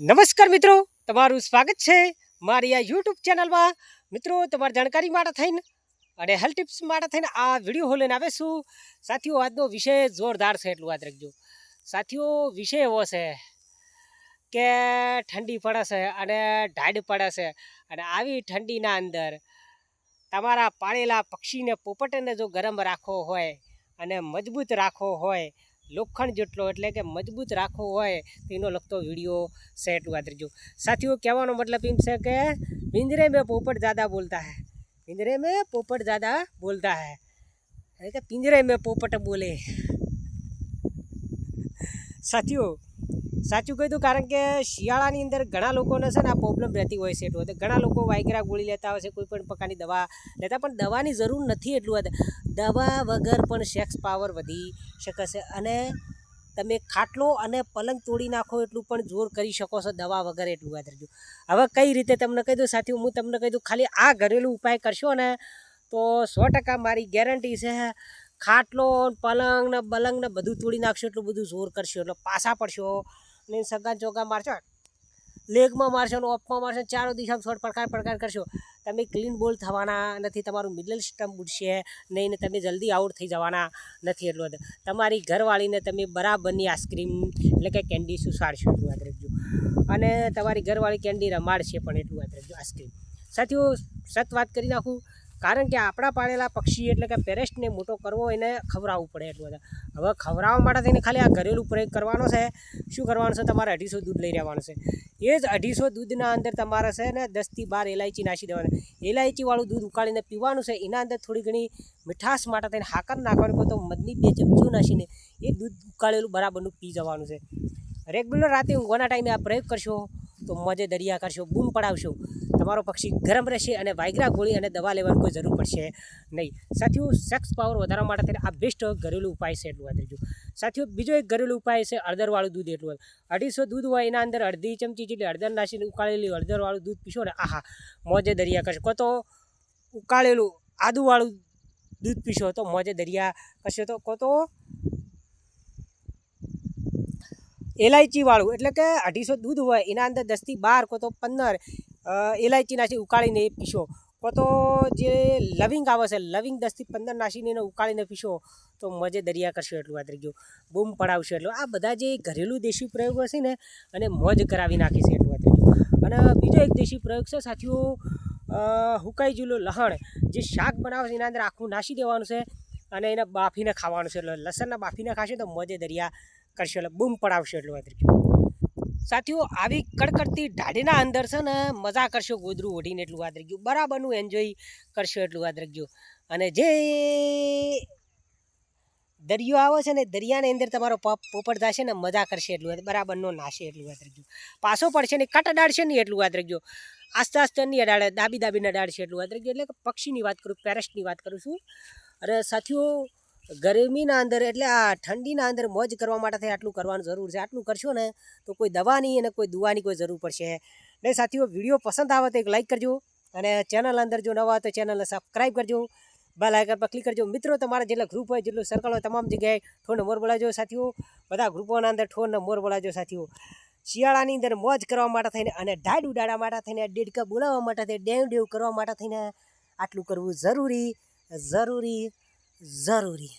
નમસ્કાર મિત્રો, તમારું સ્વાગત છે મારી આ યુટ્યુબ ચેનલમાં. મિત્રો, તમારી જાણકારી માટે થઈને અને હેલ્થ ટિપ્સ માટે થઈને આ વીડિયો હું લઈને આવે સાથીઓ, આજનો વિષય જોરદાર છે, એટલું યાદ રાખજો. સાથીઓ, વિષય એવો છે કે ઠંડી પડે છે અને ઢાઢ પડે છે અને આવી ઠંડીના અંદર તમારા પાળેલા પક્ષીને પોપટને જો ગરમ રાખવો હોય અને મજબૂત રાખવો હોય લોખંડ જેટલો એટલે કે મજબૂત રાખવો હોય તો એનો લગતો વીડિયો સેટ વાદરજો સાથીઓ, કહેવાનો મતલબ એમ છે કે પિંજરે મેં પોપટ દાદા બોલતા હૈ. પિંજરે મેં પોપટ દાદા બોલતા હૈ. કે પિંજરે મેં પોપટ બોલે. સાથીઓ સાચું કહ્યું કારણ કે શિયાળાની અંદર ઘણા લોકોને છે ને આ પ્રોબ્લેમ રહેતી હોય છે એટલું ઘણા લોકો વાયગ્રા ગોળી લેતા હોય છે, કોઈ પણ પ્રકારની દવા લેતા, પણ દવાની જરૂર નથી એટલું હતું દવા વગર પણ સેક્સ પાવર વધી શકે છે અને તમે ખાટલો અને પલંગ તોડી નાખો એટલું પણ જોર કરી શકો છો દવા વગર એટલું યાદ રાખજો હવે કઈ રીતે તમને કહી દઉં સાથી હું તમને કહી દઉં ખાલી આ ઘરેલું ઉપાય કરશો ને, તો સો ટકા મારી ગેરંટી છે, ખાટલો, પલંગ ને બલંગ ને બધું તોડી નાખશો એટલું બધું જોર કરશો એટલે પાછા પડશો. ને સગા ચોગા મારશો? લેગમાં મારશો ને ઓફમાં મારશો ચારો દિશામાં શોર્ટ પડકાર પડકાર કરશો? તમે ક્લીન બોલ થવાના નથી, તમારું મિડલ સ્ટમ્પ ઉડશે નહીં ને તમે જલ્દી આઉટ થઈ જવાના નથી એટલું તમારી ઘરવાળીને તમે બરાબરની આઈસ્ક્રીમ એટલે કે કેન્ડી સુસાડશો એટલું યાદ રાખજો. અને તમારી ઘરવાળી કેન્ડી રમાડશે પણ એટલું યાદ રાખજો આઈસ્ક્રીમ. સાથીઓ, સત વાત કરી નાખું. કારણ કે આપણા પાળેલા પક્ષી એટલે કે પેરેસ્ટને મોટો કરવો એને ખવડાવવું પડે એટલું બધા. હવે ખવડાવવા માટે થઈને ખાલી આ ઘરેલું પ્રયોગ કરવાનો છે. શું કરવાનું છે? તમારે અઢીસો દૂધ લઈ રહેવાનું છે. એ જ અઢીસો દૂધના અંદર તમારે છે ને દસથી બાર એલાયચી નાખી દેવાની. એલાયચીવાળું દૂધ ઉકાળીને પીવાનું છે. એના અંદર થોડી ઘણી મીઠાશ માટે થઈને હાકર નાખવાનું કોઈ તો મધની બે ચમચીઓ નાખીને એ દૂધ ઉકાળેલું બરાબરનું પી જવાનું છે. રેગ્યુલર રાતે ઊંઘવાના ટાઈમે આ પ્રયોગ કરશો તો મજે દરિયા કરશો, બૂમ પડાવશો. તમારો પક્ષી ગરમ રહેશે અને વાયગ્રા ગોળી અને દવા લેવાની કોઈ જરૂર પડશે નહીં. સાથીઓ સેક્સ પાવર વધારવા માટે થઈને આ બેસ્ટ ઘરેલું ઉપાય છે એટલું યાદ રાખજો સાથીઓ, બીજો એક ઘરેલું ઉપાય છે હળદરવાળું દૂધ એટલું અઢીસો દૂધ હોય એના અંદર અડધી ચમચી જેટલી હળદર નાખીને ઉકાળેલી હળદરવાળું દૂધ પીશો ને, આહા, મોજે દરિયા કરશે કો તો ઉકાળેલું આદુવાળું દૂધ પીશો તો મોજે દરિયા કરશે તો કો તો એલાયચીવાળું, એટલે કે અઢીસો દૂધ હોય એના અંદર દસથી બાર કો તો પંદર એલાયચી નાસી ઉકાળીને એ પીશો. કો તો જે લવિંગ આવે છે, લવિંગ દસથી પંદર નાસીને એને ઉકાળીને પીશો, તો મજે દરિયા કરશો એટલું વાત ગયો. બૂમ પડાવશો એટલું. આ બધા જે ઘરેલું દેશી પ્રયોગો છે ને અને મોજ કરાવી નાખી છે એટલું ગયું. અને બીજો એક દેશી પ્રયોગ છે, સાથીઓ હુકાઈ જુલો લહણ. જે શાક બનાવે છે, એના અંદર આખું નાસી દેવાનું છે અને એને બાફીને ખાવાનું છે. એટલે લસણના બાફીને ખાશે તો મજે દરિયા કરશો. એટલે બૂમ પડાવશો એટલું વાત ગયો. સાથીઓ, આવી કડકડતી ઢાઢીના અંદર છે ને મજા કરશો, ગોદરું ઓઢીને એટલું યાદ રાખજો બરાબરનું એન્જોય કરશો એટલું યાદ રાખજો અને જે દરિયો આવે છે ને, દરિયાની અંદર તમારો પપ પોપટ થશે ને, મજા કરશે એટલું બરાબરનો નાશે એટલું યાદ રાખજો પાછો પડશે ને, કટ અડાડશે નહીં એટલું યાદ રાખજો આસ્તે આસ્તે નહીં અડાડે, દાબી દાબીને અડાડશે એટલું યાદ રાખજો એટલે પક્ષીની વાત કરું, પેરેસ્ટની વાત કરું છું. અને સાથીઓ ગરમીના અંદર એટલે આ ઠંડીના અંદર મોજ કરવા માટે આટલું કરવાનું જરૂર છે. આટલું કરશો ને તો કોઈ દવાની અને કોઈ દુવાની કોઈ જરૂર પડશે. ને સાથીઓ, વીડિયો પસંદ આવે તો એક લાઇક કરજો અને ચેનલ અંદર જો નવા તો ચેનલને સબસ્ક્રાઈબ કરજો. બેલ આઇકન પર ક્લિક કરજો. મિત્રો, તમારા જેટલા ગ્રુપ હોય, જેટલું સર્કલ હોય, તમામ જગ્યાએ ઠોરને મોર બોલાવજો સાથીઓ. બધા ગ્રુપોના અંદર ઠોરને મોર બોલાવજો સાથીઓ. શિયાળાની અંદર મોજ કરવા માટે થઈને અને ડાડ ડાડા માટે થઈને દેડકા બોલાવવા માટે થઈને, ડેવ ડેવ કરવા માટે થઈને આટલું કરવું જરૂરી જરૂરી જરૂરી.